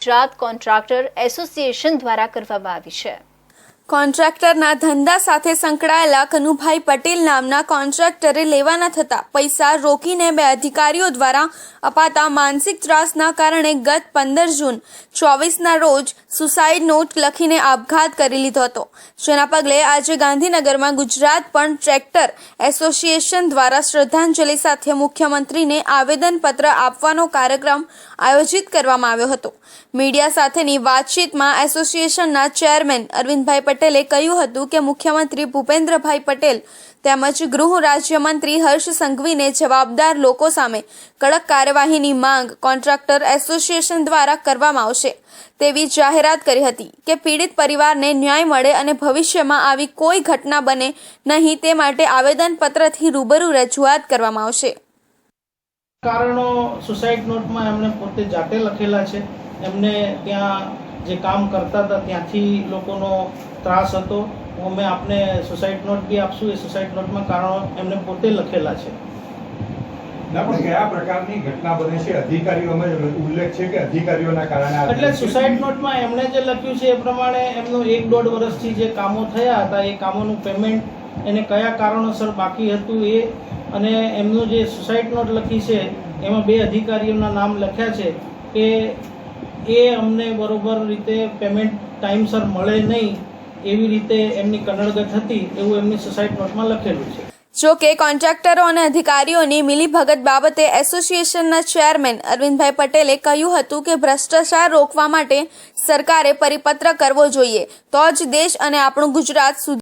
Gujarat contractor association દ્વારા કરવામાં આવી છે. કોન્ટ્રાક્ટરના ધંધા સાથે સંકળાયેલા કનુભાઈ પટેલ નામના કોન્ટ્રાક્ટરે લેવાના થતા પૈસા રોકીને બે અધિકારીઓ દ્વારા અપાતા માનસિક ત્રાસના કારણે ગત પંદર જૂન ચોવીસના રોજ સુસાઇડ નોટ લખીને આપઘાત કરી લીધો હતો. જેના પગલે આજે ગાંધીનગરમાં ગુજરાત પણ ટ્રેક્ટર એસોસિએશન દ્વારા શ્રદ્ધાંજલિ સાથે મુખ્યમંત્રીને આવેદનપત્ર આપવાનો કાર્યક્રમ આયોજિત કરવામાં આવ્યો હતો. મીડિયા સાથેની વાતચીતમાં એસોસિએશનના ચેરમેન અરવિંદભાઈ પટેલે કહ્યું હતું કે મુખ્યમંત્રી ભૂપેન્દ્રભાઈ પટેલ તેમજ ગૃહ રાજ્યમંત્રી હર્ષ સંઘવીને જવાબદાર લોકો સામે કડક કાર્યવાહીની માંગ કોન્ટ્રાક્ટર એસોસિએશન દ્વારા કરવામાં આવશે. તેવી જાહેરાત કરી હતી કે પીડિત પરિવારને ન્યાય મળે અને ભવિષ્યમાં આવી કોઈ ઘટના બને નહીં તે માટે આવેદનપત્રથી રૂબરૂ રજૂઆત કરવામાં આવશે. કારણો સુસાઇડ નોટમાં એમણે પોતે જાતે લખેલા છે. એમને ત્યાં જે કામ કરતા હતા ત્યાંથી લોકોનો ત્રાસ હતો અમે આપને સુસાઇડ નોટ બી આપશું એ સુસાઇડ નોટમાં કારણો એમને પોતે લખેલા છે. ના પણ કયા પ્રકારની ઘટના બને છે? અધિકારીઓમાં ઉલ્લેખ છે કે અધિકારીઓના કારણે એટલે સુસાઇડ નોટમાં એમણે જે લખ્યું છે એ પ્રમાણે એમનું એક દોઢ વર્ષથી જે કામો થયા હતા એ કામોનું પેમેન્ટ એને કયા કારણોસર બાકી હતું એ અને એમનું જે સુસાઇડ નોટ લખી છે એમાં બે અધિકારીઓના નામ લખ્યા છે કે એ અમને બરોબર રીતે પેમેન્ટ ટાઈમસર મળે નહીં એવી રીતે એમની કનડગત હતી એવું એમની સુસાઇડ નોટમાં લખેલું છે. જો કે કોન્ટ્રાક્ટરો અને અધિકારીઓની મિલીભગત બાબતે એસોસિએશનના ચેરમેન અરવિંદભાઈ પટેલે કહ્યું હતું કે ભ્રષ્ટાચાર રોકવા માટે સરકારે પરિપત્ર કરવો જોઈએ. તો જ દેશ અને આપણું ગુજરાત સુધરી